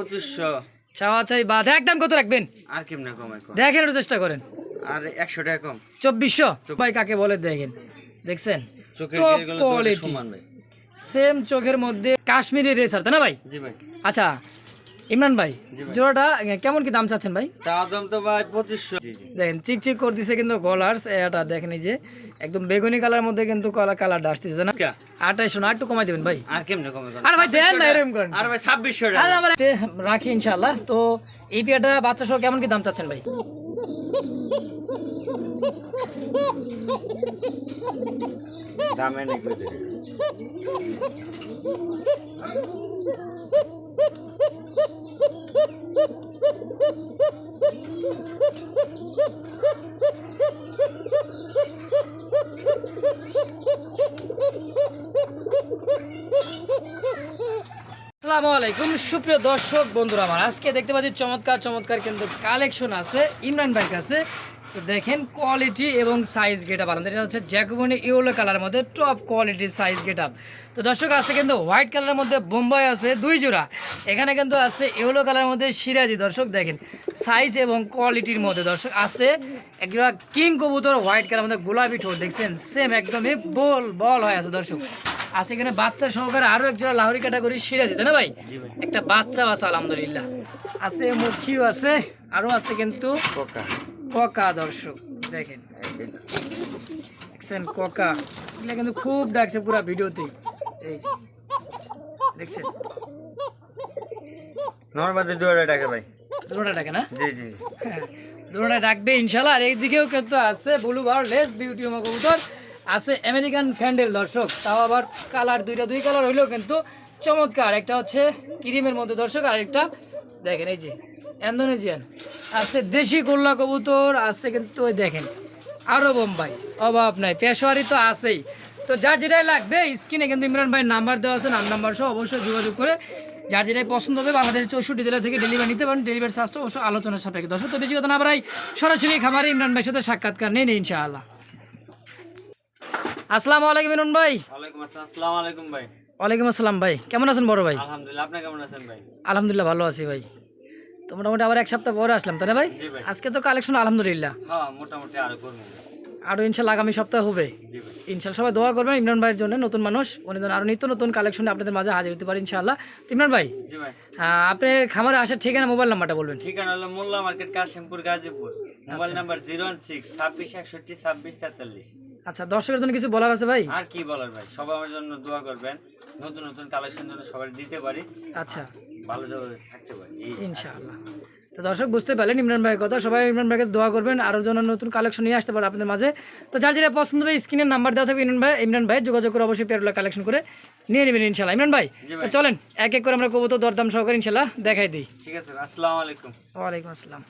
পঁচিশশো। চাওয়া চাই বাদ। একদম কত রাখবেন? আর কেমনে কমাই কম? দেখেন একটু চেষ্টা করেন। আর একশো টাকা কম। চব্বিশশো? ভাই কাকে বলে দেখেন? দেখছেন? সেম চোখের মধ্যে কাশ্মীরি রেসার তাই না ভাই? জি ভাই। আচ্ছা ইমরান ভাই জোড়াটা কেমন কি দাম চাচ্ছেন ভাই? দাম তো ভাই পঁচিশশো। দেখেন চিক চিক করতেছে কিন্তু কলার্স এটা দেখেন এই যে একদম বেগুনি কালার মধ্যে কিন্তু কলা কালারটা আসতেছে না? আঠাইশো না একটু কমাই দেবেন ভাই। আর কেমনে কমে কম আরে ভাই দেন না এরকম করেন। আর ভাই ছাব্বিশশো রাখি ইনশাল্লাহ তো এই পেয়ারটা বাচ্চা সহ কেমন কি দাম চাচ্ছেন ভাই? দামে নেই আসসালামু আলাইকুম। সুপ্রিয় দর্শক, বন্ধুরা আমার, আজকে দেখতে পাচ্ছি চমৎকার চমৎকার কিন্তু কালেকশন আছে। ইমরান ভাইয়ের কাছে। তো দেখেন কোয়ালিটি এবং সাইজ গেট আপ আলাদা। এটা হচ্ছে জ্যাকবনি ইউলো কালারের মধ্যে top quality size get up তো দর্শক আছে কিন্তু হোয়াইট কালারের মধ্যে বোম্বাই আছে দুই জোড়া। এখানে কিন্তু আছে ইউলো কালারের মধ্যে সিরাজি। দর্শক, দেখেন সাইজ এবং কোয়ালিটির মধ্যে দর্শক, আছে একজোড়া কিং কবুতর হোয়াইট কালারের মধ্যে গোলাপি ঠোঁট। দেখছেন সেম একদমই বল বল হয়ে আছে দর্শক। আছে এখানে বাচ্চা সহকারে আরও একজোড়া লাহরি ক্যাটাগরি সিরাজি তাই না ভাই? একটা বাচ্চাও আছে আলহামদুলিল্লাহ। আছে মুখিও আছে আরও আছে কিন্তু কোকা। ককা দর্শক দেখেন। দেখছেন ককা? এগুলো কিন্তু খুব ডাকছে পুরো ভিডিওতে এই যে দেখছেন? নর্মাদি দু টাকা ভাই। দুটোটা ডাকে না? জি জি। হ্যাঁ ডাকবে ইনশাল্লাহ আর এইদিকেও কিন্তু আছে ব্লু বার লেস বিউটি কবুতর। আছে আমেরিকান ফ্যান্ডেল দর্শক। তাও আবার কালার দুইটা দুই কালার হইলেও কিন্তু চমৎকার। একটা হচ্ছে ক্রিমের মধ্যে, দর্শক আর একটা দেখেন, এই যে ইন্দোনেশিয়ান আছে দেশি গোল্লা কবুতর, আছে কিন্তু ওই দেখেন আরও বোম্বাই। অভাব নাই পেশোয়ারি তো আছেই। তো যার যেটাই লাগবে, স্ক্রিনে কিন্তু ইমরান ভাই নাম্বার দেওয়া আছে, নাম নাম্বার সহ অবশ্যই যোগাযোগ করে যার যেটাই পছন্দ হবে বাংলাদেশের চৌষট্টি জেলা থেকে ডেলিভারি নিতে পারেন। ডেলিভারি চার্জটা অবশ্যই আলোচনার সাপেক্ষে। দর্শক, তো বেশি কথা না বাড়াই, সরাসরি খামারে ইমরান ভাইয়ের সাথে সাক্ষাৎকার নেই ইনশাআল্লাহ। আসসালামু আলাইকুম ইমরান ভাই। ওয়ালাইকুম আসসালাম। আলাইকুম ভাই। ওয়ালাইকুম আসসালাম ভাই। কেমন আছেন বড় ভাই? আলহামদুলিল্লাহ আপনি কেমন আছেন ভাই? আলহামদুলিল্লাহ ভালো আছি ভাই। তো মোটামুটি আবার এক সপ্তাহ পরে আসলাম তাই না ভাই? আজকে তো কালেকশন আলহামদুলিল্লাহ। হ্যাঁ মোটামুটি আরও করব। আরও ইনশাল্লাহ আগামী সপ্তাহ হবে। ইনশাল্লাহ সবাই দোয়া করবেন ইমরান ভাইয়ের জন্য নতুন মানুষ উনি আরও নিত্য নতুন কালেকশনে আপনাদের মাঝে হাজির হতে পারে ইনশাআল্লাহ তো ইমরান ভাই আপনি খামারে আসার ঠিকানা মোবাইল নাম্বারটা বলবেন। ঠিকানা হলো Molla market Kashimpur Gazipur. Mobile number zero one six ছাব্বিশ একষট্টি ছাব্বিশ তেতাল্লিশ। আচ্ছা দর্শকের জন্য কিছু বলার আছে ভাই? আর কি বলার ভাই? সবাই আমার জন্য দোয়া করবেন। নতুন নতুন কালেকশন যেন সবাই দিতে পারি। আচ্ছা। ভালো থাকতে পারি। ইনশাআল্লাহ। তো দর্শক বুঝতে পারলেন ইমরান ভাইয়ের কথা। সবাই ইমরান ভাইকে দোয়া করবেন। আরও যেন নতুন কালেকশন নিয়ে আসতে পারে আপনাদের মাঝে। তো যার যেটা পছন্দ হবে স্ক্রিনের নাম্বার দেওয়া থাকবে ইমরান ভাই। ইমরান ভাই যোগাযোগ করে অবশ্যই পেয়ারগুলো কালেকশন করে নিয়ে নেবেন ইনশাল্লাহ ইমরান ভাই তো চলেন এক এক করে আমরা কবুতর দরদাম সহকারে ইনশাল্লাহ দেখাই দিই। ঠিক আছে আসসালামু আলাইকুম। ওয়ালাইকুম আসসালাম।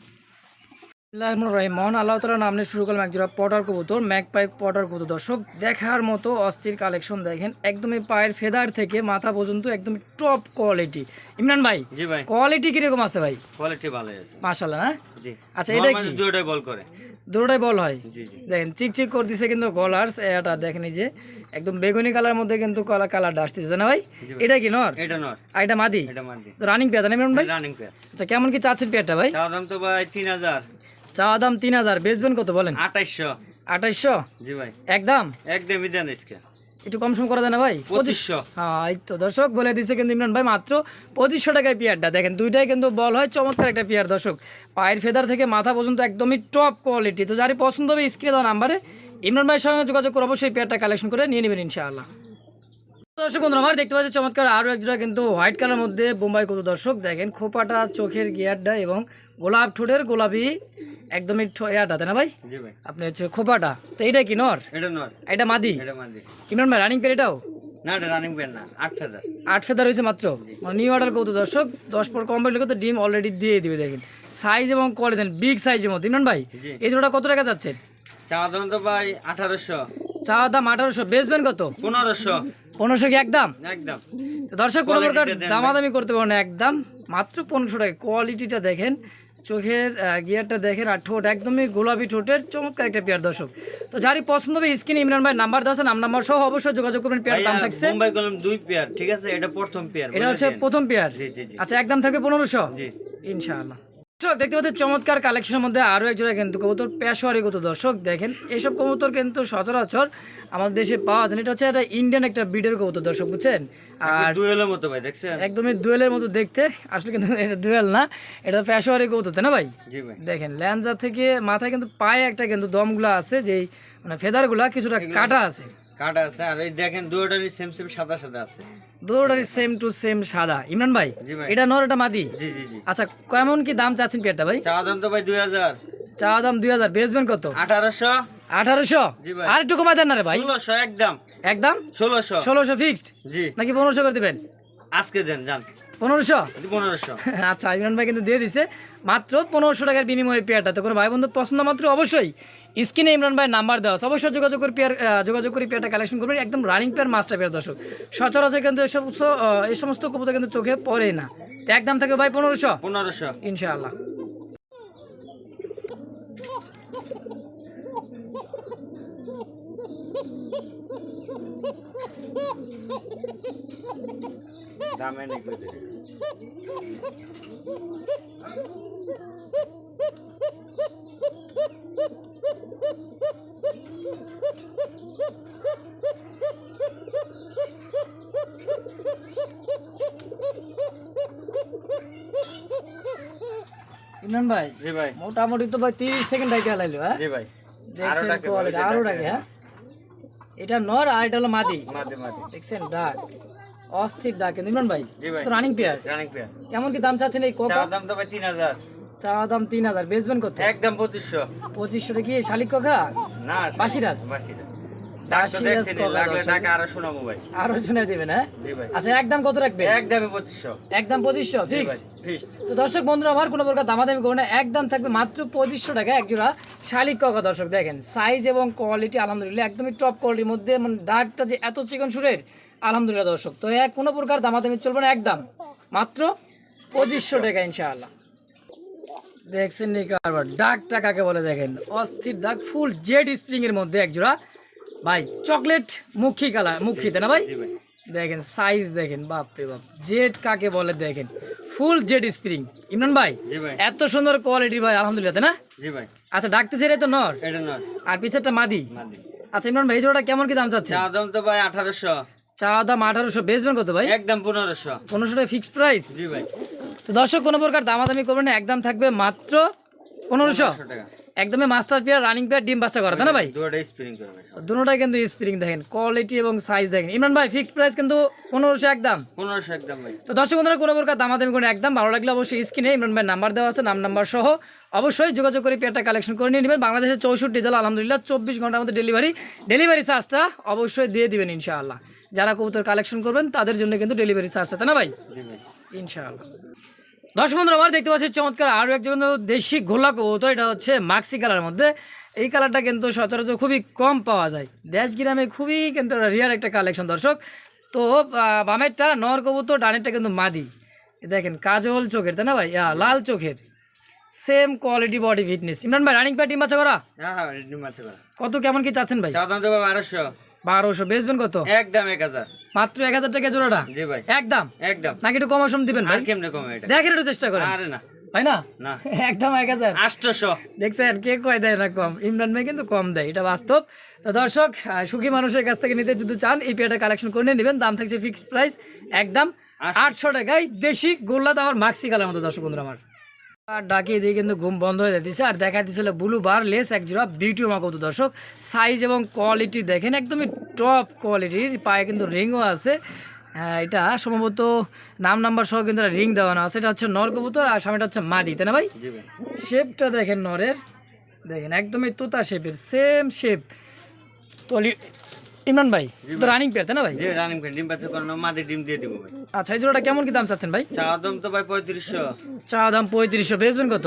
রহমান আল্লাহ তালা নাম নিয়ে শুরু করলাম একজোড়া পটার কবুতর ম্যাক পাইক পটার কবুতর। দর্শক দেখার মতো অস্থির কালেকশন দেখেন একদমই পায়ের ফেদার থেকে মাথা পর্যন্ত একদম টপ কোয়ালিটি ইমরান ভাই জি ভাই। কোয়ালিটি কীরকম আছে ভাই? কোয়ালিটি ভালো আছে। মাশাল্লাহ না জি। আচ্ছা, এটা কি? দুটোই বল করে। দুটোটাই বল হয়? জি জি। দেখেন চিক চিক করতেছে কিন্তু কলার্স এটা দেখেন যে একদম বেগুনি কালার মধ্যে কিন্তু কলা কালারটা আসতেছে না ভাই? এটা কি নর? এটা নট আর এটা মাদি? এটা মানদি রানিং পেয়ার না ইমরান ভাই? রানিং পেয়ার আচ্ছা কেমন কি চাচ্ছেন পেয়ারটা ভাই? দাম তো ভাই তিন হাজার। চাওয়া দাম তিন হাজার বেচবেন কত বলেন? আঠাইশশো। আঠাইশশো? জি ভাই। একদম একদমই দেন ইসকে একটু কম সম করা যায় না ভাই? পঁচিশশো। হ্যাঁ এই তো দর্শক বলে দিছে কিন্তু ইমরান ভাই মাত্র পঁচিশশো টাকায় পেয়ারটা। দেখেন দুইটাই কিন্তু বল হয় চমৎকার একটা পেয়ার দর্শক। পায়ের ফেদার থেকে মাথা পর্যন্ত একদমই টপ কোয়ালিটি তো যারই পছন্দ হবে স্ক্রিনে দেওয়া নাম্বারে ইমরান ভাইয়ের সঙ্গে যোগাযোগ করে অবশ্যই পেয়ারটা কালেকশন করে নিয়ে নেবেন ইনশাআল্লাহ। দর্শক বন্ধুরা আমার দেখতে পাচ্ছি চমৎকার আরও একজোড়া কিন্তু হোয়াইট কালার মধ্যে বোম্বাই কত দর্শক। দেখেন খোপাটা চোখের গিয়ারটা এবং গোলাপ ঠোঁটের গোলাপি একদমই ইয়াটা তাই না ভাই? আপনি হচ্ছে খোপাটা। তো এইটা কি নর? এটা এটা মাদি? এটা ইমরান ভাই রানিং পেয়ার এটাও? না এটা রানিং পেয়ার না আট ফেদার হয়েছে মাত্র? মানে নিউ অর্ডার কত দর্শক দশ পর কমপ্লিট করতে ডিম অলরেডি দিয়ে দিবে দেখেন। সাইজ এবং কোয়ালিটি বিগ সাইজের মধ্যে। ইমরান ভাই। এই কত টাকা যাচ্ছে? চাওয়া দাম তো ভাই আঠারোশো। চা দাম আঠারোশো। বেচবেন কত? পনেরোশো। পনেরোশো কি একদম? একদম। দর্শক কোনো প্রকার দামাদামি করতে পারবেন না একদম। মাত্র পনেরোশো টাকা। কোয়ালিটিটা দেখেন চোখের গিয়ারটা দেখেন আর ঠোঁট একদমই গোলাপি ঠোঁটের চমৎকার একটা পেয়ার দর্শক। তো যারই পছন্দ হবে স্ক্রিন ইমরান ভাই নাম্বার দেওয়া নাম নাম্বার সহ অবশ্যই যোগাযোগ করবেন পেয়ার দাম থাকছে। মুম্বাই কলম দুই পেয়ার ঠিক আছে? এটা প্রথম পেয়ার এটা হচ্ছে প্রথম পেয়ার। জি জি জি। আচ্ছা একদম থাকে পনেরোশো। জি। ইনশাআল্লাহ। দর্শক দেখতে পাচ্ছেন চমৎকার কালেকশনের মধ্যে আরও এক জোড়া কিন্তু কবুতর পেশোয়ারি কত দর্শক দেখেন এইসব কবুতর কিন্তু সচরাচর আমাদের দেশে পাওয়া যায় এটা হচ্ছে একটা ইন্ডিয়ান একটা ব্রিডের কবুতর দর্শক বুঝছেন? আর দুয়েলের মতো ভাই দেখছেন? একদমই দুয়েলের মতো দেখতে। আসলে কিন্তু এটা দুয়েল না এটা পেশোয়ারি কবুতর তাই না ভাই? দেখেন ল্যাঞ্জা থেকে মাথায় কিন্তু পায়ে একটা কিন্তু দমগুলা আছে যেই মানে ফেদারগুলা কিছুটা কাটা আছে। কাটা আছে আর এই দেখেন দুটোরই সেম সেম সাদা সাদা আছে। দুটোরই সেম টু সেম সাদা। ইমরান ভাই এটা নর এটা মাদি? জি জি জি। আচ্ছা কেমন কি দাম চাচ্ছেন পেটটা ভাই? চা দাম তো ভাই দুই হাজার। চা দাম দুই হাজার। বেচবেন কত? আঠারোশো। আঠারোশো? জি ভাই। আর একটু কমাই দেন না রে ভাই। ষোলোশো একদম। একদম? ষোলোশো। ষোলোশো ফিক্সড জি। নাকি পনেরোশো করে দিবেন? আজকে দেন যান। পনেরোশো? পনেরোশো। আচ্ছা ইমরান ভাই কিন্তু দিয়ে দিছে। মাত্র পনেরোশো টাকার বিনিময়ে পেয়ারটা। তো কোনো ভাই বন্ধু পছন্দ মাত্র অবশ্যই স্ক্রিনে ইমরান ভাই নাম্বার দেওয়া আছে। অবশ্যই যোগাযোগ করে পেয়ার যোগাযোগ করে পেয়ারটা কালেকশন করবেন। একদম রানিং পেয়ার মাস্টার পেয়ার দর্শক। সচরাচর কিন্তু এই সমস্ত এই সমস্ত কবুতর কিন্তু চোখে পড়ে না। তো একদম থাকে ভাই পনেরোশো? পনেরোশো। ইনশাআল্লাহ। দামে নেই দেবে। ইমরান ভাই জি ভাই। মোটামুটি তো ভাই তিরিশ সেকেন্ড ডাকে হালাইলো হ্যাঁ? জি ভাই। দেখছেন ডাকে আরও ডাকে, ডাকে হ্যাঁ? এটা নর আর এটা হলো মাদি। মাঝে মাঝে দেখছেন ডাক। অস্থির ডাক কিন্তু। ইমরান ভাই তো রানিং পেয়ার রানিং পেয়ার কেমন কি দাম চাচ্ছেন এই চা দাম তো ভাই তিন হাজার। চাওয়া দাম তিন হাজার। বেচবেন কত? একদম পঁচিশশো। পঁচিশশো কি শালিক কখা না বাসিরাজ? বাসিরাজ। ডাক তো বাসিরাজ। টাকা আরও শোনাবো ভাই। আরও শুনে দেবেন হ্যাঁ? জি ভাই। আচ্ছা একদম কত রাখবেন? পঁচিশশো। একদম পঁচিশশো জি ভাই ফিক্সড ফিক্সড তো দর্শক বন্ধুরা আমার কোনো প্রকার দামাদামি করবে না। একদম থাকবে মাত্র পঁচিশশো টাকা একজোড়া শালিক কাকা দর্শক। দেখেন সাইজ এবং কোয়ালিটি আলহামদুলিল্লাহ একদমই টপ কোয়ালিটির মধ্যে। মানে ডাকটা যে এত চিকন সুরের আলহামদুলিল্লাহ দর্শক তো এক কোনো প্রকার দামাদামি চলবে না একদম। মাত্র পঁচিশশো টাকা ইনশাআল্লাহ। দেখছেন নি কারবার ডাকটা কাকে বলে দেখেন? অস্থির ডাক ফুল জেড স্প্রিং এর মধ্যে একজোড়া। ভাই চকলেট মুখী কালার মুখিতে না ভাই? দেখেন সাইজ দেখেন বাপরে বাপ। জেড কাকে বলে দেখেন? Full jade spring. ইমরান ভাই এত সুন্দর কোয়ালিটি ভাই আলহামদুলিল্লাহ তাই না? আচ্ছা ডাকতে ছেড়ে তো নর। আর পিছেরটা মাদি। আচ্ছা ইমরান ভাই এই জোড়াটা কেমন কি দাম চাচ্ছে দাম তো ভাই আঠারোশো। চা দাম আঠারোশো বেচবেন কত ভাই? একদম পনেরোশো। পনেরোশো টাকা ফিক্সড প্রাইস জি ভাই। তো দর্শক কোনো প্রকার দামাদামি করবেন না একদম থাকবে মাত্র পনেরোশো? একদমই মাস্টার পেয়ার রানিং পেয়ার ডিম বাচ্চা করা তাই না ভাই? দুটোটাই কিন্তু স্প্রিং দেখেন কোয়ালিটি এবং সাইজ দেখেন। ইমরান ভাই ফিক্সড প্রাইস কিন্তু পনেরোশো একদম। পনেরোশো একদম ভাই। তো দর্শক বন্ধুরা কোনো প্রকার দামাদামি করে একদম ভালো লাগলে অবশ্যই স্ক্রিনে ইমরান ভাই নাম্বার দেওয়া আছে নাম নাম্বার সহ অবশ্যই যোগাযোগ করে পেয়ারটা কালেকশন করে নিয়ে নেবেন। বাংলাদেশের চৌষট্টি জেলা আলহামদুলিল্লাহ চব্বিশ ঘণ্টার মধ্যে ডেলিভারি ডেলিভারি চার্জটা অবশ্যই দিয়ে দিবেন ইনশাআল্লাহ। যারা কবুতর কালেকশন করবেন তাদের জন্য কিন্তু ডেলিভারি চার্জটা তাই না ভাই। ইনশাআল্লাহ। দর্শক বন্ধুরা আমার দেখতে পাচ্ছি চমৎকার আরও একজন দেশি গোলা কবুতর এটা হচ্ছে মাক্সি কালারের মধ্যে। এই কালারটা কিন্তু সচরাচর খুবই কম পাওয়া যায়। দেশ গ্রামে খুবই কিন্তু রিয়ার একটা কালেকশন দর্শক। তো বামেরটা নর কবুতর ডানেরটা কিন্তু মাদি। দেখেন কাজল চোখের তাই না ভাই? লাল চোখের। Same quality body fitness Imran ভাই রানিং রেডি মাছে করা? কত কেমন কি চাচ্ছেন ভাই? বারোশো বারোশো। বেচবেন কত? একদম এক হাজার। মাত্র এক হাজার টাকা জোড়াটা? জি ভাই। একদম? একদম। নাকি একটু কম সম দিবেন ভাই? কেমনে কমে এটা? দেখেন একটু চেষ্টা করেন। আরে না। ভাই না? না। একদম এক হাজার। আটশোশো। দেখছেন কে কয় দেয় না কম? ইমরান ভাই কিন্তু কম দেয় এটা বাস্তব। তো দর্শক সুখী মানুষের কাছ থেকে নিতে যদি চান এই কালেকশন করে নেবেন। দাম থাকছে ফিক্সড প্রাইস একদম আটশো। টাকায় দেশি গোল্লা মাক্সি কালার মতো দর্শক বন্ধুরা আমার। আর ডাকিয়ে দিয়ে কিন্তু ঘুম বন্ধ হয়ে যাচ্ছে আর দেখা দিচ্ছিল ব্লু বার লেস এক জোড়া বিউটি মাকত দর্শক সাইজ এবং কোয়ালিটি দেখেন একদমই টপ কোয়ালিটির পায়ে কিন্তু রিংও আছে। হ্যাঁ, এটা সম্ভবত নাম নাম্বার সহ কিন্তু রিং দেওয়ানো আছে। এটা হচ্ছে নর কবুতর আর সামনেটা হচ্ছে মাদি তাই না ভাই? শেপটা দেখেন নরের। দেখেন একদমই তোতা শেপের সেম শেপ তো লি- ইমরান ভাই তো রানিং পেয়ার তাই না ভাই? রানিং পেয়ার ডিম বাচ্চা করানো মাদি ডিম দিয়ে দিব ভাই। আচ্ছা এই জোড়াটা কেমন কি দাম চাচ্ছেন ভাই? চা দাম তো ভাই পঁয়ত্রিশশো। চা দাম পঁয়ত্রিশশো বেচবেন কত?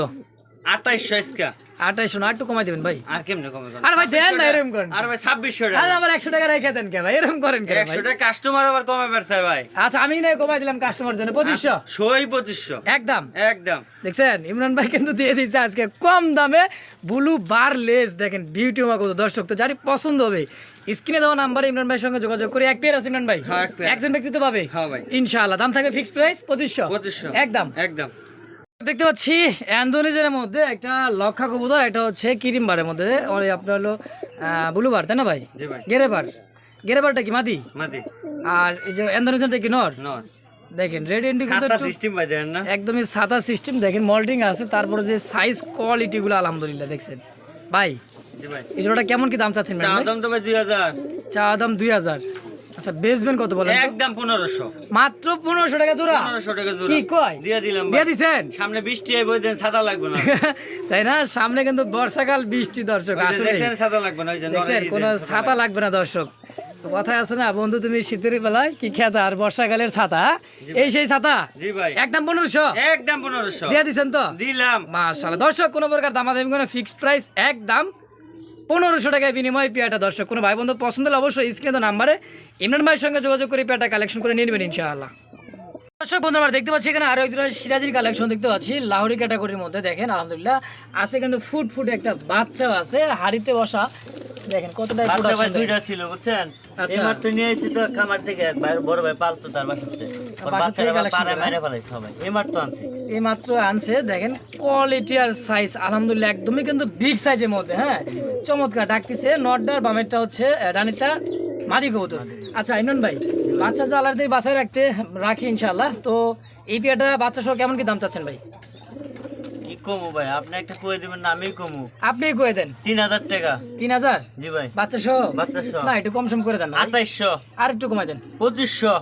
আঠাইশশো ইসকা আঠাইশো না একটু কমাই দেবেন ভাই। আর কেমনে কমে কম আর ভাই দেন না এরকম করেন। আর ভাই ছাব্বিশশো আরে টাকা আবার টাকা রেখে দেন কে ভাই এরকম করেন কে ভাই? একশো টাকা কাস্টমার আবার কমে বেড়ছে ভাই। আচ্ছা আমি না কমাই দিলাম কাস্টমার জন্য। পঁচিশশো? সই পঁচিশশো। একদম। একদম। দেখছেন ইমরান ভাই কিন্তু দিয়ে আজকে কম দামে ব্লু বার লেস। দেখেন বিউটি মা কত দর্শক তো যারই পছন্দ হবে। স্ক্রিনে দেওয়া নাম্বারে ইমরান ভাইয়ের সঙ্গে যোগাযোগ করে। এক পেয়ার আছে ইমরান ভাই? হ্যাঁ। একজন ব্যক্তি তো পাবে। হ্যাঁ ভাই। ইনশাআল্লাহ দাম থাকবে ফিক্সড প্রাইস পঁচিশশো। একদম। একদম। দেখতে পাচ্ছি অ্যান্ডোনিজের মধ্যে একটা লক্ষা কবুতর এটা হচ্ছে কিরিমবারের মধ্যে। ওই আপনার হলো ব্লুবার তাই না ভাই? গেরেবার। গেরেবারটা কি মাদি? মাদি। আর এই যে অ্যান্ডোনিজনটা কি নর? নর। দেখেন রেড এন্ডি সিস্টেম ভাই জানেন না? একদমই সাদা সিস্টেম দেখেন মল্টিং আছে। তারপরে যে সাইজ কোয়ালিটিগুলো আলহামদুলিল্লাহ দেখছেন। ভাই জি ভাই। এই জোড়াটা কেমন কি দাম চাচ্ছেন চা দাম তো ভাই দুই হাজার। চা দাম দুই হাজার। আচ্ছা বেচবেন কত বলেন একদম পনেরোশো। মাত্র পনেরোশো টাকা জোড়া? পনেরোশো টাকা জোড়া। কি কয়? দিয়ে দিলাম দিয়ে। দিছেন? সামনে বৃষ্টি আইব দিন ছাতা লাগবে না। তাই না? সামনে কিন্তু বর্ষাকাল বৃষ্টি দর্শক আসলে দেখছেন ছাতা লাগবে না ওই কোনো ছাতা লাগবে না দর্শক। কথায় আছে না বন্ধু তুমি শীতের বেলায় কি খেতা? আর বর্ষাকালের ছাতা এই সেই ছাতা? জি ভাই। একদম পনেরোশো? একদম পনেরোশো। দিয়ে দিছেন তো? দিলাম। দর্শক কোনো প্রকার দামাদামি কোনো ফিক্সড প্রাইস একদম পনেরোশো টাকায় বিনিময় পেয়াটা দর্শক। কোনো ভাই বন্ধু পছন্দ হলে অবশ্যই স্ক্রিনে নাম্বারে ইমরান ভাইয়ের সঙ্গে যোগাযোগ করে পেয়াটা কালেকশন করে নিয়ে নেবেন ইনশাআল্লাহ। দর্শক বন্ধু আমরা দেখতে পাচ্ছি এখানে আরও একজন সিরাজির কালেকশন দেখতে পাচ্ছি। লাহোরি ক্যাটাগরির মধ্যে দেখেন আলহামদুলিল্লাহ। আছে কিন্তু ফুট ফুট একটা বাচ্চাও আছে হাড়িতে বসা। দেখেন কতটা দুইটা ছিল বুঝছেন? আচ্ছা। এই নিয়ে এসেছি তো খামার থেকে এক ভাই বড় ভাই পালতো তার বাসাতে ওর বাসা থেকে বাচ্চারা আবার collection পাড়ায় করে? মেরে ফেলাইছে সবাই। এই মাত্র আনছি। দেখেন কোয়ালিটি আর সাইজ আলহামদুলিল্লাহ একদমই কিন্তু বিগ সাইজের মধ্যে হ্যাঁ? চমৎকার ডাকতেছে নটডার বামেরটা হচ্ছে ডানেরটা মাদি কবুতর। আচ্ছা ইমরান ভাই বাচ্চা তো আলাদা বাসায় রাখতে রাখি ইনশাল্লাহ তো এই পেয়াটা বাচ্চা সহ কেমন কি দাম চাচ্ছেন ভাই? কি কমু ভাই? আপনি একটা কয়ে দিবেন না আমি কমু। আপনি কয়ে দেন। তিন হাজার টাকা। তিন হাজার? জি ভাই। বাচ্চা সহ? বাচ্চা সহ। না একটু কম সম করে দেন আঠাইশশো। আর একটু কমাই দেন। পঁচিশশো।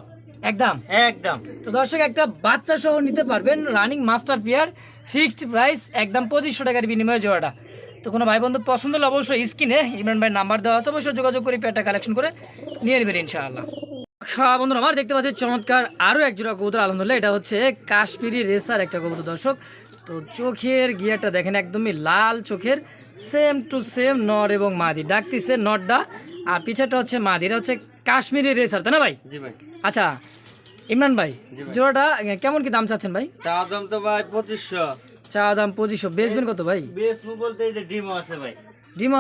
একদম? একদম। তো দর্শক একটা বাচ্চা সহ নিতে পারবেন running master pair fixed price একদম পঁচিশশো টাকার বিনিময়ে জোড়াটা। তো কোনো ভাই বন্ধু পছন্দ হলে অবশ্যই স্ক্রিনে ইমরান ভাই নাম্বার দেওয়া আছে অবশ্যই যোগাযোগ করে পেয়ারটা কালেকশন করে নিয়ে নেবেন ইনশাআল্লাহ। হ্যাঁ বন্ধুরা আমার দেখতে পাচ্ছি চমৎকার আরও এক জোড়া কবুতর আলহামদুলিল্লাহ এটা হচ্ছে কাশ্মীরি রেসার একটা কবুতর। দর্শক তো চোখের গিয়ারটা দেখেন একদমই লাল চোখের সেম টু সেম নর এবং মাদি। ডাকতিছে নরটা আর পিছাটা হচ্ছে মাদি এটা হচ্ছে কাশ্মীরি রেসার তাই না ভাই? আচ্ছা ইমরান ভাই জোড়াটা কেমন কি দাম চাচ্ছেন ভাই? চা দাম তো ভাই পঁচিশশো। চা দাম পঁচিশশো বেচবেন কত ভাই? বিএসমু বলতে এই যে ডিমও আছে ভাই।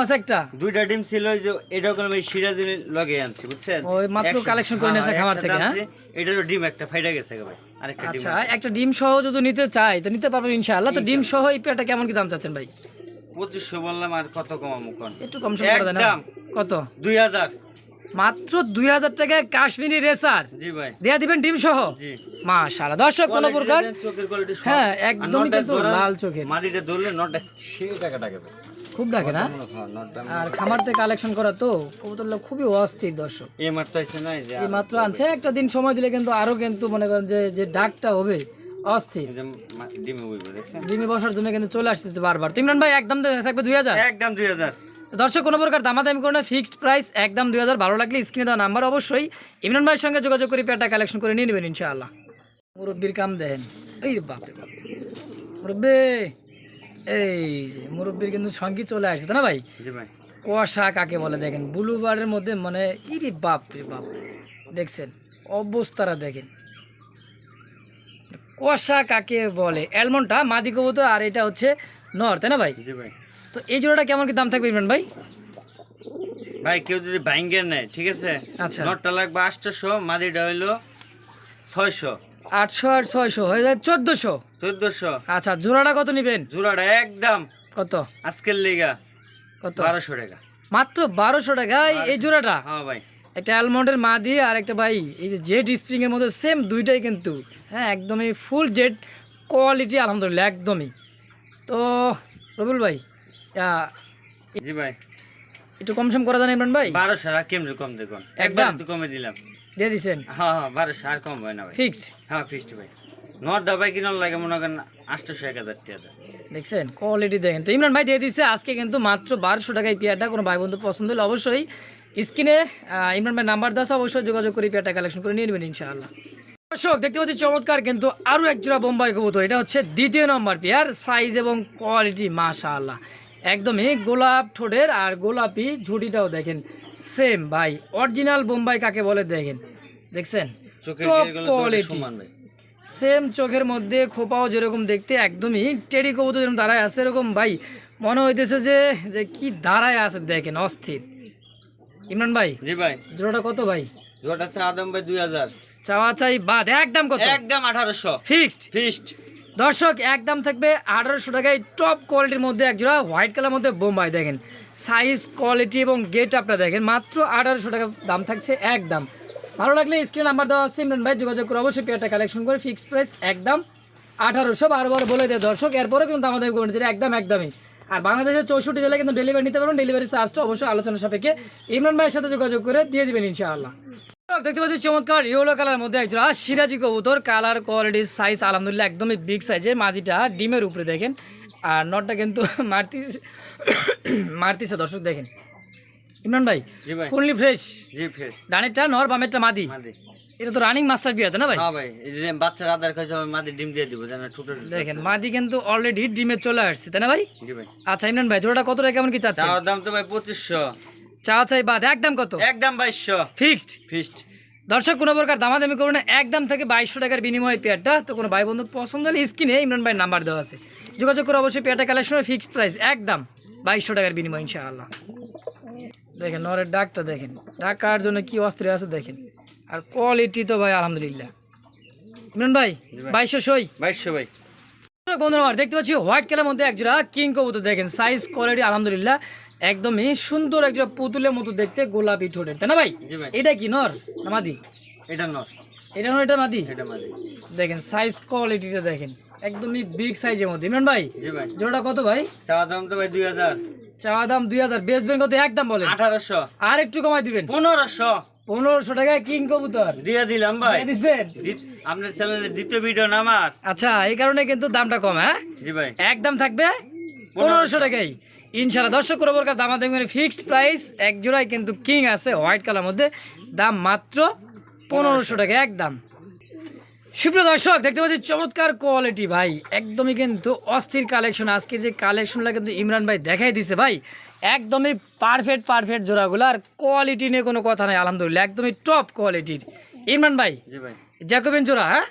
আছে একটা। দুইটা ডিম ছিল যে এটাও কোনো সিরাজি লগে আনছি বুঝছেন? ওই মাত্র collection করে হ্যাঁ, খামার থেকে, হ্যাঁ? এটারও ডিম একটা ফাইটা গেছে ভাই আরেকটা ডিম আচ্ছা একটা ডিম সহ যদি নিতে চাই তো নিতে পারবেন ইনশাআল্লাহ। তো ডিম সহ এই কেমন কি দাম চাচ্ছেন ভাই? পঁচিশশো বললাম আর কত কমামু কোন? একটু কম সম করে দেন। হ্যাঁ? কত? দুই হাজার। মাত্র দুই হাজার টাকায় কাশ্মীরি রেসার। জি ভাই। দেয়া দিবেন ডিম সহ? জি। মাশাআল্লাহ। দর্শক কোনো প্রকার হ্যাঁ, একদমই কিন্তু লাল। মাটিটা ধরলে সেই টাকা টাকা খুব ডাকে না? আর খামার থেকে কালেকশন করা তো কবুতরগুলো খুবই অস্থির দর্শক। এই মাত্র না এই মাত্র আনছে। একটা দিন সময় দিলে কিন্তু আরও কিন্তু মনে করেন যে যে ডাকটা হবে অস্থির। ডিমে বসার জন্য কিন্তু চলে আসতেছে বারবার। ভাই একদম থাকবে দুই হাজার? একদম দুই হাজার। দর্শক কোনো প্রকার দামাদামি করে না ফিক্সড প্রাইস একদম দুই হাজার। ভালো লাগলে স্ক্রিনে দেওয়া নাম্বার অবশ্যই। ইমরান ভাইয়ের সঙ্গে যোগাযোগ করে পেয়ারটা কালেকশন করে নিয়ে নেবেন ইনশাআল্লাহ। মুরব্বির কাম দেন। এই বাপরে বাপ। মুরব্বি! এই যে মুরব্বির কিন্তু সঙ্গী চলে আসছে তাই না ভাই? কুয়াশা কাকে বলে দেখেন ব্লু বারের মধ্যে মানে ইরে বাপ রে বাপ। দেখছেন অবস্থারা দেখেন। কুয়াশা কাকে বলে? অ্যালমন্ডটা মাদি কবুতর আর এটা হচ্ছে নর তাই না ভাই? ভাই। তো এই জোড়াটা কেমন কি দাম থাকবে ইমরান ভাই? ভাই কেউ যদি ব্যাঙ্গের নেয় ঠিক আছে? আচ্ছা। নটটা লাগবে আটশোশো মাদিটা হইল ছয়শো। আটশো আর ছয়শো হয়ে যায় চোদ্দোশো। চোদ্দশো। আচ্ছা জোড়াটা কত নেবেন? জোড়াটা একদম। কত? আজকের লেগা কত? বারোশো টাকা। মাত্র বারোশো টাকায় এই জোড়াটা? হ্যাঁ ভাই। একটা অ্যালমন্ডের মা দিয়ে আর একটা ভাই এই যে জেড স্প্রিং এর মধ্যে সেম দুইটাই কিন্তু। হ্যাঁ একদমই ফুল জেড কোয়ালিটি আলহামদুলিল্লাহ একদমই। তো রবিউল ভাই জি ভাই। একটু কম সম করা যান ইমরান ভাই? বারোশো আর কেমনি কম দেখুন? একদম? কমে দিলাম। দিয়ে দিছেন? হ্যাঁ হ্যাঁ বারোশো আর কম হয় না ভাই। ফিক্সড হ্যাঁ ফিস্ট ভাই। নট ডাবাই কিনার লাগে মনে করেন আটশোশো এক হাজার টাকা দেখছেন কোয়ালিটি দেখেন। তো ইমরান ভাই দিয়ে দিচ্ছে আজকে কিন্তু মাত্র বারোশো টাকায় পেয়ারটা কোনো ভাই বন্ধু পছন্দ হলে অবশ্যই স্ক্রিনে ইমরান ভাই নাম্বার দাস অবশ্যই যোগাযোগ করে পেয়ারটা কালেকশন করে নিয়ে নেবেন ইনশাআল্লাহ। দর্শক দেখতে পাচ্ছি চমৎকার কিন্তু আরও এক জোড়া বোম্বাই কবুতর। এটা হচ্ছে দ্বিতীয় নম্বর পেয়ার সাইজ এবং কোয়ালিটি মাশাআল্লাহ। একদমই গোলাপ ঠোঁটের আর গোলাপি ঝুটিটাও দেখেন সেম ভাই। অরিজিনাল বোম্বাই কাকে বলে দেখেন দেখছেন? চোখের Top সেম চোখের মধ্যে খোপাও যেরকম দেখতে একদমই টেরি কবুতর যেরকম দাঁড়ায় আছে এরকম ভাই। মনে হইতেছে যে যে কি দাঁড়ায় আছে দেখেন অস্থির। ইমরান ভাই জি ভাই। জোড়াটা কত ভাই? জোড়াটা চা দাম ভাই দুই হাজার। চাওয়া চাই বাদ একদম কত? একদম আঠারোশো। ফিক্সড? ফিক্সড। দর্শক একদম থাকবে আঠারোশো টাকায় টপ কোয়ালিটির মধ্যে এক জোড়া হোয়াইট কালার মধ্যে বোম্বাই দেখেন। সাইজ কোয়ালিটি এবং গেট আপটা দেখেন মাত্র আঠারোশো টাকা দাম থাকছে একদম। ভালো লাগলে স্ক্রিন নাম্বার দেওয়া আছে, ইমরান ভাই যোগাযোগ করে অবশ্যই পেয়ারটা কালেকশন করে ফিক্সড প্রাইস একদম আঠারোশো বারবার বলে দেয়। দর্শক, এরপরেও কিন্তু আমাদের করবেন যেটা একদম একদমই। আর বাংলাদেশের চৌষট্টি জেলায় কিন্তু ডেলিভারি নিতে পারবেন। ডেলিভারি চার্জটা অবশ্যই আলোচনা সাপেক্ষে ইমরান ভাইয়ের সাথে যোগাযোগ করে দিয়ে দিবেন ইনশাআল্লাহ। দেখতে পাচ্ছি চমৎকার ইয়েলো কালার মধ্যে একজোড়া সিরাজি কবুতর। কালার কোয়ালিটির সাইজ আলহামদুলিল্লাহ একদমই বিগ সাইজের মাদিটা ডিমের উপরে দেখেন। আর নটটা কিন্তু মারতিস মারতিছে দর্শক, দেখেন। ইমরান ভাই ফুললি ফ্রেশ জি ফ্রেশ ডানেরটা নর বামেরটা মাদি। এটা তো রানিং মাস্টার বিয়াতে না ভাই? হ্যাঁ ভাই এই যে বাচ্চার আদার খাইছে আমি মাদি ডিম দিয়ে দিব যেন ঠুটো দেখেন মাদি কিন্তু অলরেডি ডিমে চলে আসছে তাই না ভাই? জি ভাই। আচ্ছা ইমরান ভাই জোড়াটা কত টাকা কেমন কি চাচ্ছে চাওয়ার দাম তো ভাই পঁচিশশো। চা চাই বাদ একদম কত? একদম বাইশশো। ফিক্সড ফিস্ট দর্শক কোনো প্রকার দামাদামি করবেন না একদম থেকে বাইশশো টাকার বিনিময়ে পেয়ারটা তো কোনো ভাই বন্ধু পছন্দ হলে স্ক্রিনে ইমরান ভাই নাম্বার দেওয়া আছে। যোগাযোগ করে অবশ্যই পেয়ারটা কালেকশনের ফিক্সড প্রাইস একদম বাইশশো টাকার বিনিময় ইনশাআল্লাহ। দেখেন নরের ডাকটা দেখেন। ডাকার জন্য কি অস্ত্র আছে দেখেন। আর কোয়ালিটি তো ভাই আলহামদুলিল্লাহ। ইমরান ভাই বাইশশো সই। বাইশশো ভাই। বন্ধুরা আমার দেখতে পাচ্ছি হোয়াইট কালার মধ্যে একজোড়া কিং কবুতর দেখেন। সাইজ কোয়ালিটি আলহামদুলিল্লাহ একদমই সুন্দর একজোড়া পুতুলের মতো দেখতে গোলাপি ঠোঁটের। তাই না ভাই? এটা কি নর না মাদি? এটা নর। এটা নর এটা মাদি? এটা মাদি। দেখেন সাইজ কোয়ালিটিটা দেখেন। একদমই বিগ সাইজের মধ্যে। ইমরান ভাই জোড়াটা কত ভাই? চাওয়ার দাম তো ভাই দুই হাজার। চাওয়া দাম দুই হাজার। বেচবেন কত একদম বলেন। আঠারোশো। আর একটু কমাই দিবেন। পনেরোশো। পনেরোশো টাকায় কিং কবুতর দিয়ে দিলাম ভাই। আপনার চ্যানেলের দ্বিতীয় ভিডিও না আমার? আচ্ছা এই কারণে কিন্তু দামটা কম হ্যাঁ? জি ভাই। একদম থাকবে পনেরোশো টাকাই ইনশাল্লাহ দর্শক কোনো প্রকার দামা দেখবেন ফিক্সড প্রাইস এক জোড়ায় কিন্তু কিং আছে হোয়াইট কালার মধ্যে। দাম মাত্র পনেরোশো টাকা একদম। সুপ্রিয় দর্শক দেখতে পাচ্ছি চমৎকার কোয়ালিটি ভাই। একদমই কিন্তু অস্থির কালেকশন আজকে যে কালেকশনটা কিন্তু ইমরান ভাই দেখাই দিছে ভাই একদমই পারফেক্ট পারফেক্ট জোড়াগুলো। আর কোয়ালিটি নিয়ে কোনো কথা নাই আলহামদুলিল্লাহ একদমই টপ কোয়ালিটির ইমরান ভাই জ্যাকোবিন জোড়া হ্যাঁ?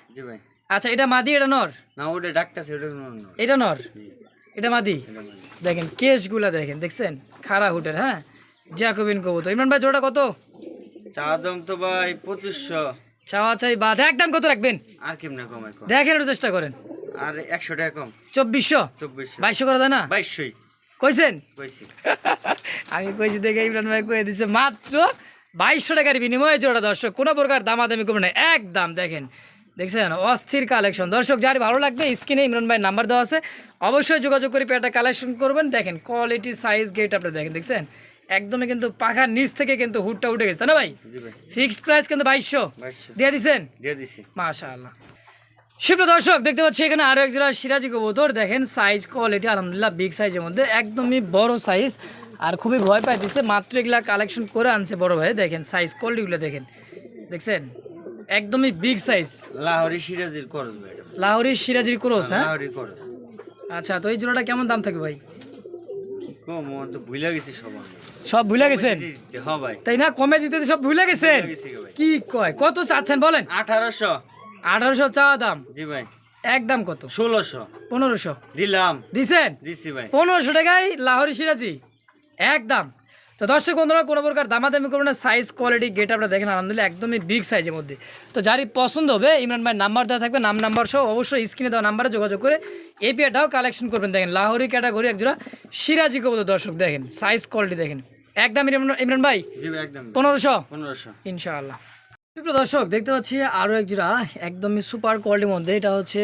আচ্ছা এটা মাদি এটা নর? না ওটা ডাক্তার এটা নর? এটা মাদি? দেখেন কেসগুলা দেখেন দেখছেন? খাড়া হুটের হ্যাঁ? জ্যাকোবিন কবুতর। ইমরান ভাই জোড়া কত? চাওয়ার দাম তো ভাই পঁচিশশো। চাওয়া চাই বাদ। একদম কত রাখবেন? আর কেমনে কম দেখেন একটু চেষ্টা করেন। আর একশো টাকা কম। চব্বিশশো? চব্বিশশো। বাইশশো করা না? বাইশশোই। কইছেন? কইছি। আমি কইছি দেখে ইমরান ভাই কয়ে মাত্র বাইশশো টাকার বিনিময়ে জোড়া দর্শক কোনো প্রকার দামাদামি করবে না। একদম দেখেন দেখছেন? অস্থির কালেকশন দর্শক যার ভালো লাগবে স্ক্রিনে ইমরান ভাই নাম্বার দেওয়া আছে। অবশ্যই যোগাযোগ করে পেয়ারটা কালেকশন করবেন। দেখেন কোয়ালিটি সাইজ গেট আপনি দেখেন দেখছেন? একদমই কিন্তু পাখার নিচ থেকে কিন্তু হুটটা উঠে গেছে না ভাই? ফিক্সড প্রাইস কিন্তু বাইশশো। দিয়ে দিছি। মাশাআল্লাহ। সুপ্রিয় দর্শক দেখতে পাচ্ছি এখানে আরও এক জোড়া সিরাজি কবুতর। দেখেন সাইজ কোয়ালিটি আলহামদুলিল্লাহ বিগ সাইজের মধ্যে একদমই বড় সাইজ আর খুবই ভয় পাইতেছে মাত্র এগুলা কালেকশন করে আনছে বড় ভাই। দেখেন সাইজ কোয়ালিটিগুলো দেখেন। দেখছেন? একদমই বিগ সাইজ লাহোরি সিরাজির ভাই। লাহোরি সিরাজির ক্রস হ্যাঁ? আচ্ছা তো এই জোড়াটা কেমন দাম থাকে ভাই কি কম আমার তো ভুলে গেছি সব ভুলে গেছেন? হ্যাঁ তাই না? কমে দিতে সব ভুলে গেছেন? কি কয়? কত চাচ্ছেন বলেন? আঠারোশো। আঠারোশো চাওয়া দাম? জি ভাই। একদম কত? ষোলোশো। পনেরোশো। দিলাম। দিছেন? দিছি ভাই। পনেরোশো টাকায় লাহোরি সিরাজি। একদম তো দর্শক বন্ধুরা কোনো প্রকার দামাদামি করবেন না সাইজ কোয়ালিটি গেট আপটা দেখেন আলহামদুলিল্লাহ একদমই বিগ সাইজের মধ্যে। তো যারই পছন্দ হবে ইমরান ভাই নাম্বার দেওয়া থাকবে নাম নাম্বার সহ অবশ্যই স্ক্রিনে দেওয়া নাম্বারে যোগাযোগ করে এই পেয়ারটাও কালেকশন করবেন। দেখেন লাহোরি ক্যাটাগরি একজোড়া সিরাজি কবুতর দর্শক দেখেন সাইজ কোয়ালিটি দেখেন। একদম ইমরান- ভাই? পনেরোশো? পনেরোশো। ইনশাআল্লাহ। সুপ্রিয় দর্শক দেখতে পাচ্ছি আরও এক জোড়া একদমই সুপার কোয়ালিটির মধ্যে এটা হচ্ছে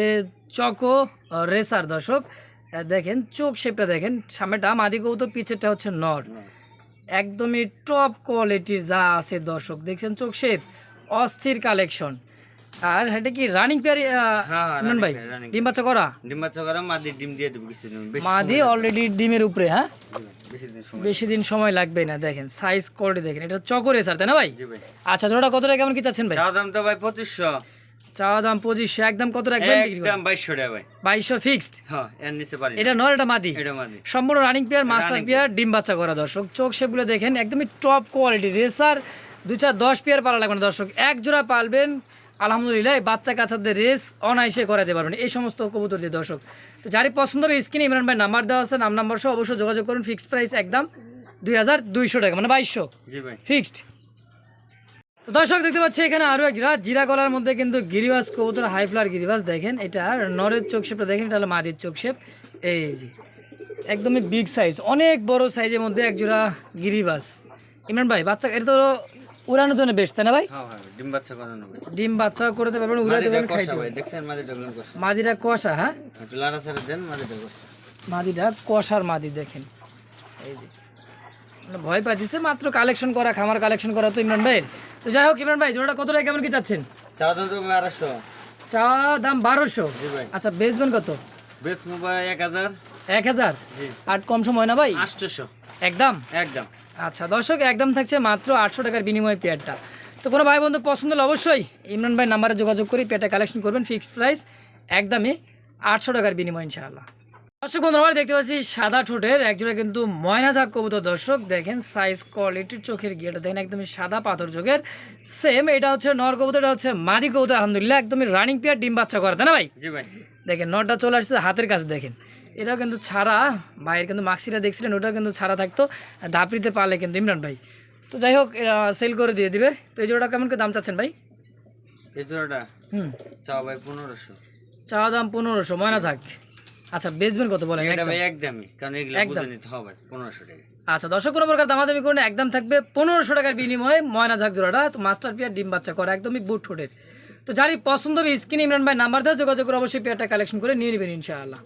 চকো রেসার দর্শক। দেখেন চোখ শেপটা দেখেন সামনেটা মাদি কবুতর পিছেরটা হচ্ছে নর। একদমই টপ কোয়ালিটির যা আছে দর্শক দেখছেন চোখ শেপ অস্থির কালেকশন আর এটা কি রানিং পেয়ারি হ্যাঁ, হ্যাঁ, ভাই ডিম বাচ্চা করা? ডিম বাচ্চা করে মাদি ডিম দিয়ে দেবো কিছু দিন। মাদি অলরেডি ডিমের উপরে হ্যাঁ? বেশি দিন সময় লাগবে না। দেখেন সাইজ কোয়ালিটি দেখেন এটা চকো স্যার তাই না ভাই? জি ভাই। আচ্ছা জোড়াটা কত টাকা কেমন কি চাচ্ছেন ভাই? দাম তো ভাই পঁচিশশো। চাওয়া দাম পঁচিশশো একদম কত রাখবেন একদম বাইশশো টাকা ভাই। বাইশশো ফিক্সড হ্যাঁ এর নিচে পারি এটা মাদি? এটা মাদি। সম্পূর্ণ রানিং পেয়ার মাস্টার পেয়ার ডিম বাচ্চা করা দর্শক। চোখ সেগুলো দেখেন একদমই টপ কোয়ালিটি রেসার দু চার দশ পেয়ার পালা লাগবে না দর্শক। এক জোড়া পালবেন আলহামদুলিল্লাহ বাচ্চা কাচ্চাদের রেস অনায়াসে করাতে পারবেন। এই সমস্ত কবুতর দিয়ে দর্শক। তো যারই পছন্দ হবে স্ক্রিনে ইমরান ভাই নাম্বার দেওয়া আছে নাম নাম্বার সহ অবশ্যই যোগাযোগ করুন। ফিক্সড প্রাইস একদম দুই হাজার দুইশো টাকা মানে বাইশশো। ফিক্সড তো দর্শক দেখতে পাচ্ছি এখানে আরও এক জিরা জিরা গলার মধ্যে কিন্তু গিরিবাস কবুতর হাই ফ্লার গিরিবাস দেখেন এটা নরের চোখ শেপটা দেখেন এটা হলো মাদির চোখ শেপ এই যে একদমই বিগ সাইজ অনেক বড় সাইজের মধ্যে এক জোড়া গিরিবাস। ইমরান ভাই বাচ্চা এটা তো উড়ানোর জন্য বেশ তাই না ভাই? হ্যাঁ ডিম বাচ্চা করানো ডিম বাচ্চা করতে পারবেন উড়াতে পারবেন খাইতে ভাই দেখছেন মাদিটা কষা? মাদিটা কষা হ্যাঁ? একটু লাড়া দেন মাদিটা কষা। মাদিটা কষার মাদি দেখেন। এই যে ভয় পাই দিছে মাত্র কালেকশন করা খামার কালেকশন করা তো ইমরান ভাইয়ের। তো যাই হোক ইমরান ভাই জোড়াটা কত টাকা কেমন কি চাচ্ছেন? চা দাম তো আড়াইশো চা দাম বারোশো? জি ভাই। আচ্ছা বেচবেন কত? বেশ মোবাইল এক হাজার। এক হাজার? জি। আট কম সময় না ভাই? আটশোশো। একদম? একদম। আচ্ছা দর্শক একদম থাকছে মাত্র আটশো টাকার বিনিময়ে পেয়ারটা। তো কোনো ভাই বন্ধু পছন্দ হলে অবশ্যই ইমরান ভাই নাম্বারে যোগাযোগ করে পেয়ারটা কালেকশন করবেন ফিক্সড প্রাইস একদমই আটশো টাকার বিনিময় ইনশাআল্লাহ। দর্শক বন্ধু আমরা দেখতে পাচ্ছি সাদা ঠোঁটের একজোড়া কিন্তু ময়না ঝাক কবুতর। দর্শক দেখেন সাইজ কোয়ালিটি চোখের গিয়েটা দেখেন একদমই সাদা পাথর চোখের। সেম এটা হচ্ছে নর কবুতর এটা হচ্ছে মাদি কবুতর আলহামদুলিল্লাহ একদমই রানিং পেয়ার ডিম বাচ্চা করে তাই না ভাই? জি ভাই। দেখেন নটটা চলে আসছে হাতের কাছে দেখেন। এটাও কিন্তু ছাড়া ভাইয়ের কিন্তু মাক্সিটা দেখছিলেন ওটাও কিন্তু ছাড়া থাকতো দাপড়িতে পারলে কিন্তু ইমরান ভাই। তো যাই হোক সেল করে দিয়ে দিবে। তো এই জোড়াটা কেমন করে দাম চাচ্ছেন ভাই? এই জোড়াটা? হুম। চা ভাই পনেরোশো। চাওয়া দাম পনেরোশো ময়না থাক আচ্ছা বেচবেন কত বলেন? এটা ভাই একদমই কারণ এগুলো বুঝে নিতে হবে পনেরোশো টাকা। আচ্ছা দর্শক কোনো প্রকার দামাদামি করুন একদম থাকবে পনেরোশো টাকার বিনিময়ে ময়না ঝাক জোড়াটা। তো মাস্টার পেয়ার ডিম বাচ্চা করা একদমই বুট ঠোঁটের তো যারই পছন্দ হবে স্ক্রিন ইমরান ভাই নাম্বার দেওয়া যোগাযোগ করে অবশ্যই পেয়ারটা কালেকশন করে নিয়ে নেবেন ইনশাআল্লাহ।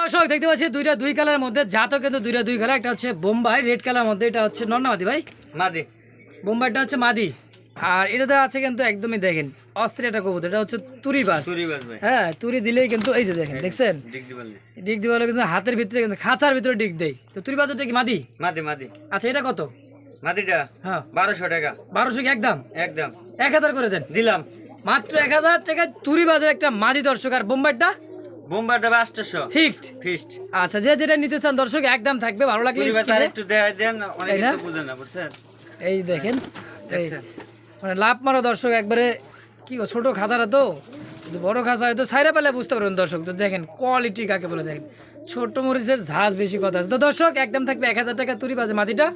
দর্শক দেখতে পাচ্ছি দুইটা দুই কালারের মধ্যে জাতও কিন্তু দুইটা দুই কালার একটা হচ্ছে বোম্বাই রেড কালার মধ্যে এটা হচ্ছে নর্নামাদি ভাই। মাদি। বোম্বাইটা হচ্ছে মাদি। আর এটাতে আছে কিন্তু একদমই দেখেন অস্থির একটা কবুতর এটা হচ্ছে তুরি বাস। হ্যাঁ তুরি দিলেই কিন্তু এই যে দেখেন দেখছেন? ডিগ দিবে কিন্তু হাতের ভিতরে কিন্তু খাঁচার ভিতরে ডিগ দেয় তো তুরি বাজারটা কি মাদি? মাদি মাদি। আচ্ছা এটা কত? মাদিটা? হ্যাঁ। বারোশো টাকা। বারোশো কি একদম? একদম। এক হাজার করে দেন। দিলাম। মাত্র এক হাজার টাকায় তুরি বাজার একটা মাদি দর্শক আর বোম্বাইটা? আটশোশো। ফিক্সড? আচ্ছা যে যেটা নিতে চান দর্শক একদম থাকবে। ভালো লাগলে চুরি বাজ screen এ- একটু দেয় দেন অনেকে না? না বুঝছেন? এই দেখেন? মানে লাভ মারা দর্শক একবারে কি গো, ছোট খাঁচারা তো? বড় খাঁচা হয়তো সাইরা পেলে বুঝতে পারবেন দর্শক। তো দেখেন কোয়ালিটি কাকে বলে দেখেন? ছোট্ট মরিচের ঝাঁজ বেশি কথা আছে। তো দর্শক একদম থাকবে এক হাজার টাকা তুরি বাজে মাটিটা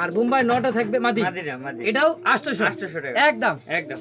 আর বোম্বাই নটা থাকবে মাটি। এটাও আটশোশো আটশোশো টাকা। একদম। একদম।